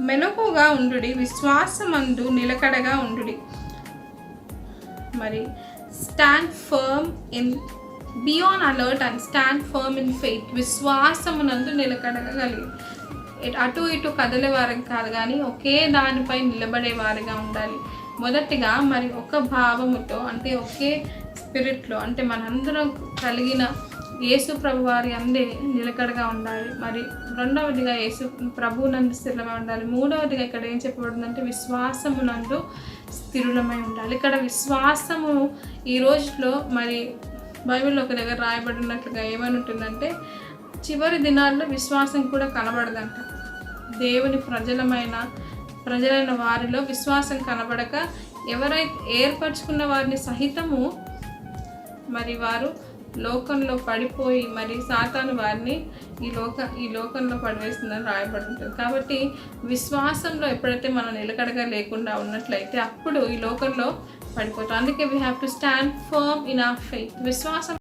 మెనకుగా ఉండుడి విశ్వాసమందు నిలకడగా ఉండుడి. మరి stand firm in be on alert and stand firm in faith విశ్వాసమునందు నిలకడగా ఇటు- అటు ఇటు కదిలే వారికి కాదు కానీ ఒకే దానిపై నిలబడే వారిగా ఉండాలి. మొదటిగా మరి ఒక భావముతో అంటే ఒకే స్పిరిట్లో అంటే మనందరం కలిగిన యేసు ప్రభు వారి అందే నిలకడగా ఉండాలి. మరి రెండవదిగా యేసు ప్రభునందు స్థిరమై ఉండాలి. మూడవదిగా ఇక్కడ ఏం చెప్పబడిందంటే విశ్వాసమునందు స్థిరులమై ఉండాలి. ఇక్కడ విశ్వాసము ఈ రోజులో మరి బైబిల్లో ఒక దగ్గర రాయబడినట్లుగా ఏమని ఉంటుందంటే చివరి దినాల్లో విశ్వాసం కూడా కనబడదంట. దేవుని ప్రజలమైన ప్రజలైన వారిలో విశ్వాసం కనబడక ఎవరైతే ఏర్పరచుకున్న వారిని సహితము మరి వారు లోకంలో పడిపోయి మరి సాతాను వారిని ఈ లోక ఈ లోకంలో పడివేస్తుందని రాయబడి ఉంటుంది కాబట్టి విశ్వాసంలో ఎప్పుడైతే మనం నిలకడగా లేకుండా ఉన్నట్లయితే అప్పుడు ఈ లోకంలో పడిపోతాం. అందుకే we have to stand firm in our faith విశ్వాసం